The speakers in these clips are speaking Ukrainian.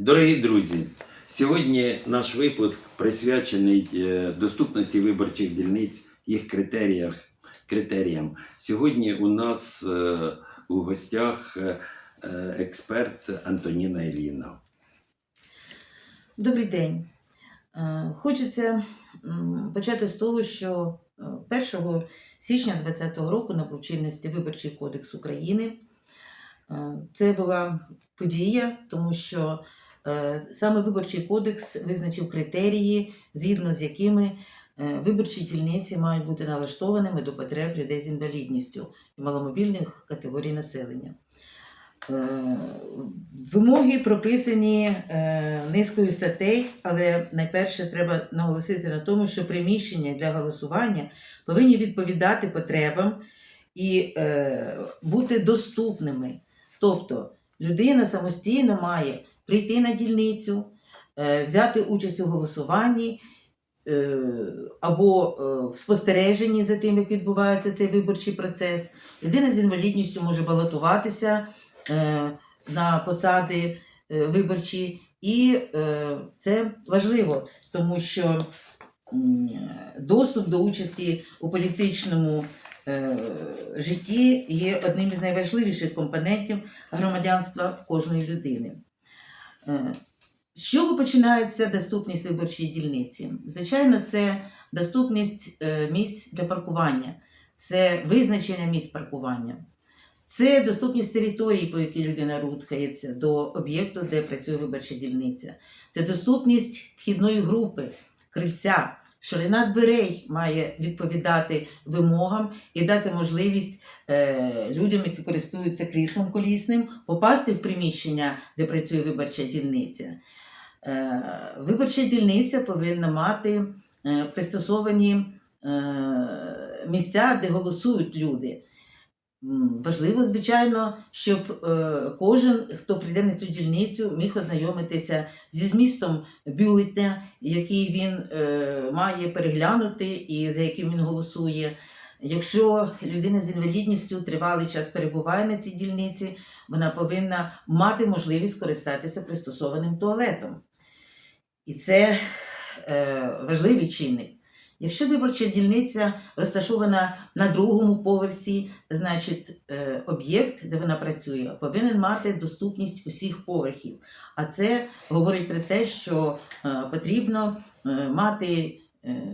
Дорогі друзі, сьогодні наш випуск присвячений е, доступності виборчих дільниць, їх критеріях, критеріям. Сьогодні у нас е, у гостях е, експерт Антоніна Іліна. Добрий день. Хочеться почати з того, що е, 1 січня 2020 року набув чинності Виборчий кодекс України. Це була подія, тому що саме Виборчий кодекс визначив критерії, згідно з якими е, виборчі дільниці мають бути налаштованими до потреб людей з інвалідністю і маломобільних категорій населення. Е, Вимоги прописані е, низкою статей, але найперше треба наголосити на тому, що приміщення для голосування повинні відповідати потребам і е, бути доступними. Тобто людина самостійно має прийти на дільницю, е, взяти участь у голосуванні е, або е, в спостереженні за тим, як відбувається цей виборчий процес. Людина з інвалідністю може балотуватися на посади виборчі, і це важливо, тому що доступ до участі у політичному житті є одним із найважливіших компонентів громадянства кожної людини. Е, З чого починається доступність виборчої дільниці? Звичайно, це доступність е, місць для паркування, це визначення місць паркування. Це доступність території, по якій людина рухається до об'єкту, де працює виборча дільниця. Це доступність вхідної групи, крильця. Ширина дверей має відповідати вимогам і дати можливість е, людям, які користуються кріслом колісним, попасти в приміщення, де працює виборча дільниця. Е, виборча дільниця повинна мати е, пристосовані е, місця, де голосують люди. Важливо, звичайно, щоб е, кожен, хто прийде на цю дільницю, міг ознайомитися зі змістом бюлетня, який він е, має переглянути і за яким він голосує. Якщо людина з інвалідністю тривалий час перебуває на цій дільниці, вона повинна мати можливість скористатися пристосованим туалетом. І це е, важливий чинник. Якщо виборча дільниця розташована на другому поверсі, значить е, об'єкт, де вона працює, повинен мати доступність усіх поверхів. А це говорить про те, що е, потрібно е, мати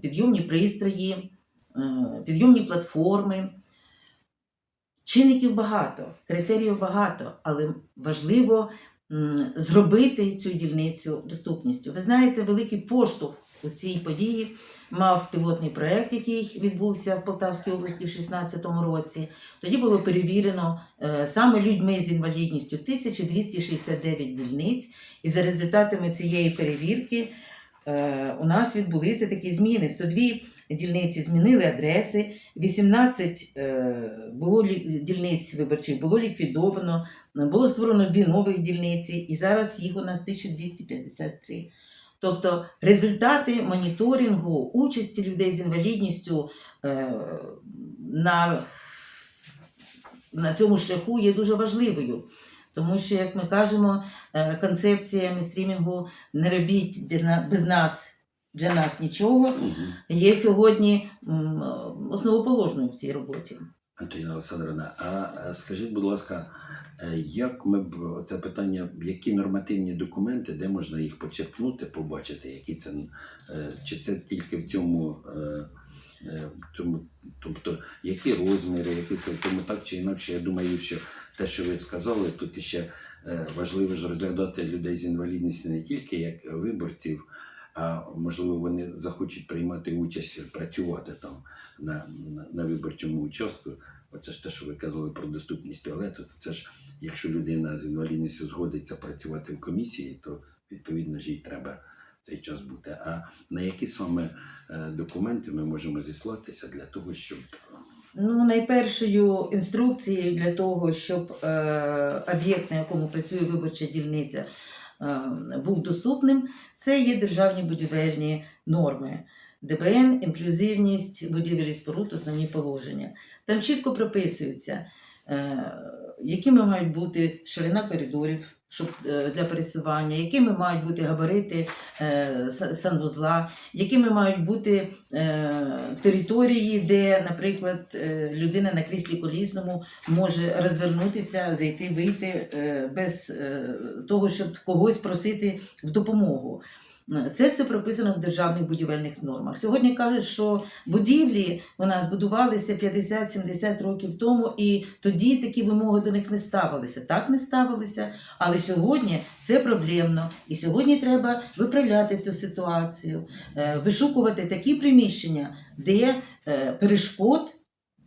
підйомні пристрої, підйомні платформи. Чинників багато, критеріїв багато, але важливо зробити цю дільницю доступністю. Ви знаєте, великий поштовх у цій події мав пілотний проєкт, який відбувся в Полтавській області в 2016 році. Тоді було перевірено е, саме людьми з інвалідністю 1269 дільниць, і за результатами цієї перевірки е, у нас відбулися такі зміни. 102 дільниці змінили адреси, 18 е, було дільниць виборчих було ліквідовано, було створено дві нових дільниці, і зараз їх у нас 1253. Тобто результати моніторингу участі людей з інвалідністю е, на, на цьому шляху є дуже важливою. Тому що, як ми кажемо, е, концепція мейнстрімінгу не робіть без нас для нас нічого є сьогодні основоположною в цій роботі. Антоніна Олександровна, а е, скажіть, будь ласка, е, як ми б це питання, які нормативні документи, де можна їх почерпнути, побачити, які це е, чи це тільки в цьому, в цьому тобто які розміри, які тому так чи інакше, я думаю, що те, що ви сказали, тут іще е, важливо ж розглядати людей з інвалідністю не тільки як виборців. Можливо, вони захочуть приймати участь, працювати там на, на, на виборчому участку. Оце ж те, що ви казали про доступність туалету. Це ж якщо людина з інвалідністю згодиться працювати в комісії, то відповідно ж їй треба цей час бути. А на які саме е, документи ми можемо зіслатися для того, щоб Ну, найпершою інструкцією для того, щоб е, об'єкт, на якому працює виборча дільниця, е, був доступним, це є державні будівельні норми. ДБН, інклюзивність будівель і споруд, основні положення. Там чітко прописується, е, якими мають бути ширина коридорів, щоб е, для пересування, якими мають бути габарити е, санвузла, якими мають бути е, території, де, наприклад, е, людина на кріслі колісному може розвернутися, зайти, вийти е, без е, того, щоб когось просити в допомогу. Це все прописано в державних будівельних нормах. Сьогодні кажуть, що будівлі у нас будувалися 50-70 років тому, і тоді такі вимоги до них не ставилися. Так не ставилися, але сьогодні це проблемно. І сьогодні треба виправляти цю ситуацію, е, вишукувати такі приміщення, де е, перешкод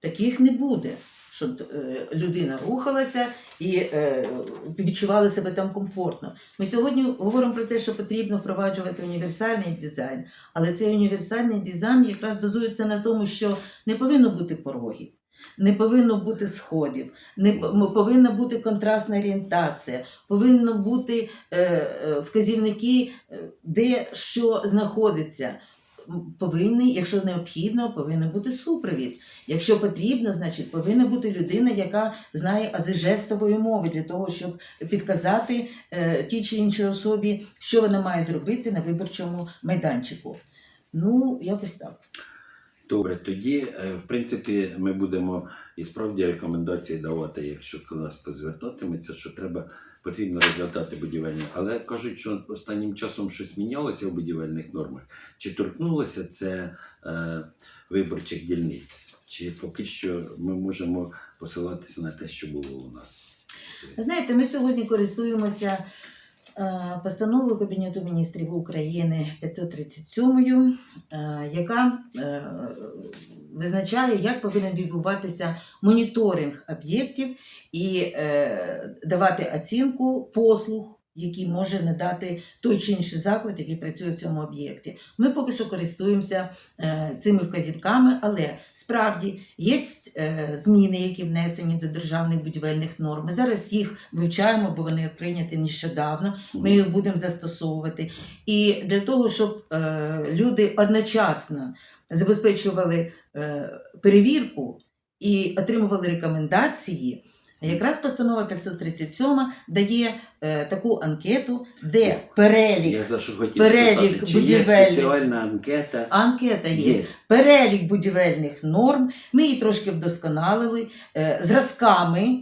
таких не буде. Щоб е, людина рухалася і е, відчували себе там комфортно. Ми сьогодні говоримо про те, що потрібно впроваджувати універсальний дизайн, але цей універсальний дизайн якраз базується на тому, що не повинно бути порогів, не повинно бути сходів, не повинна бути контрастна орієнтація, повинно бути е, е, вказівники, де що знаходиться. Повинний, якщо необхідно, повинен бути супровід. Якщо потрібно, значить повинна бути людина, яка знає ази жестової мови для того, щоб підказати е, тій чи іншій особі, що вона має зробити на виборчому майданчику. Ну, якось так. Добре, тоді, е, в принципі, ми будемо і справді рекомендації давати, якщо до нас хто звертатиметься, що треба потрібно розглядати будівельні. Але кажуть, що останнім часом щось мінялося в будівельних нормах. Чи торкнулося це е, виборчих дільниць? Чи поки що ми можемо посилатися на те, що було у нас? Знаєте, ми сьогодні користуємося постановою Кабінету міністрів України 537, е, яка е, визначає, як повинен відбуватися моніторинг об'єктів і е, давати оцінку послуг. Які може надати той чи інший заклад, який працює в цьому об'єкті. Ми поки що користуємося е, цими вказівками, але справді є е, зміни, які внесені до державних будівельних норм. Ми зараз їх вивчаємо, бо вони прийняті нещодавно. Ми їх будемо застосовувати. І для того, щоб е, люди одночасно забезпечували перевірку і отримували рекомендації. Якраз постанова 537 дає е, таку анкету, де перелік, Я за що хотів перелік спитати, чи є будівельних- спеціальна анкета? анкета є, Є. перелік будівельних норм. Ми її трошки вдосконалили е, зразками,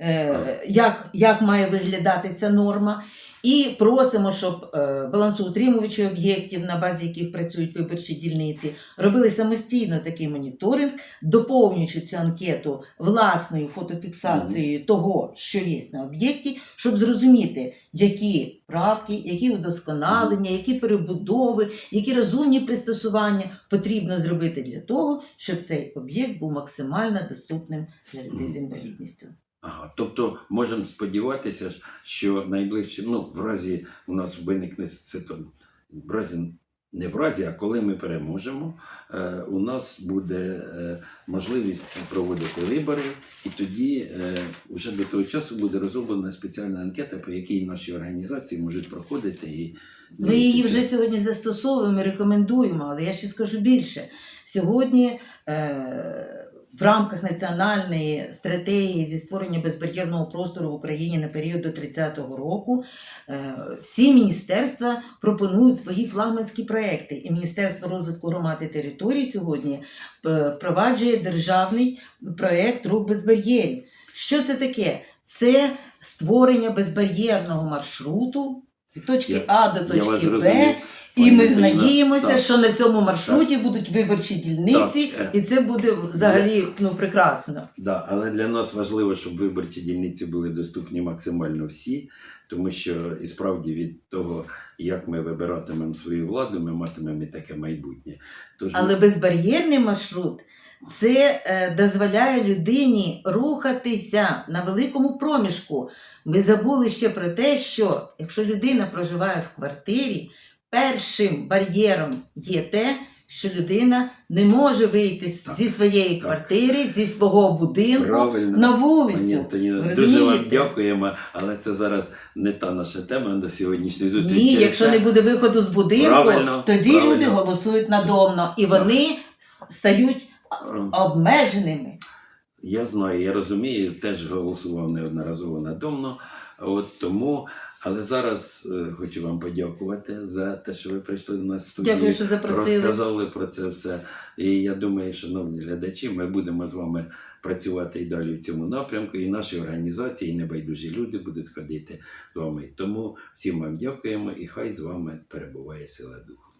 е, як, як має виглядати ця норма. І просимо, щоб е, балансоутримувачі об'єктів, на базі яких працюють виборчі дільниці, робили самостійно такий моніторинг, доповнюючи цю анкету власною фотофіксацією того, що є на об'єкті, щоб зрозуміти, які правки, які удосконалення, які перебудови, які розумні пристосування потрібно зробити для того, щоб цей об'єкт був максимально доступним для людей з інвалідністю. Ага, тобто можемо сподіватися, що найближче, ну, в разі у нас виникне ситуація, в разі, не в разі, а коли ми переможемо, е, у нас буде е, можливість проводити вибори, і тоді е, вже до того часу буде розроблена спеціальна анкета, по якій наші організації можуть проходити і Ми її вже сьогодні застосовуємо, рекомендуємо, але я ще скажу більше. Сьогодні е, в рамках національної стратегії зі створення безбар'єрного простору в Україні на період до 30-го року е, всі міністерства пропонують свої флагманські проекти. І Міністерство розвитку громад і територій сьогодні е, впроваджує державний проект Рух без бар'єрів. Що це таке? Це створення безбар'єрного маршруту від точки Я- А до точки Б. І ми Пані надіємося, так. що на цьому маршруті будуть виборчі дільниці, Так, е. і це буде взагалі ну, прекрасно. Да, але для нас важливо, щоб виборчі дільниці були доступні максимально всі, тому що і справді від того, як ми вибиратимемо свою владу, ми матимемо і таке майбутнє. Тож Але безбар'єрний маршрут це е, дозволяє людині рухатися на великому проміжку. Ми забули ще про те, що якщо людина проживає в квартирі, першим бар'єром є те, що людина не може вийти Так, зі своєї так. квартири, зі свого будинку правильно. на вулицю. Антоніно, Ви дуже вам дякуємо, але це зараз не та наша тема на сьогоднішній зустрічі. Ні, Через якщо це- не буде виходу з будинку, Правильно, тоді правильно. люди голосують надомно і вони стають обмеженими. Я знаю, я розумію, теж голосував неодноразово надомно. От тому, але зараз е, хочу вам подякувати за те, що ви прийшли до нас в студію. Дякую, що запросили. Розказали про це все. І я думаю, шановні глядачі, ми будемо з вами працювати і далі в цьому напрямку. І наші організації, і небайдужі люди будуть ходити з вами. Тому всім вам дякуємо і хай з вами перебуває сила духу.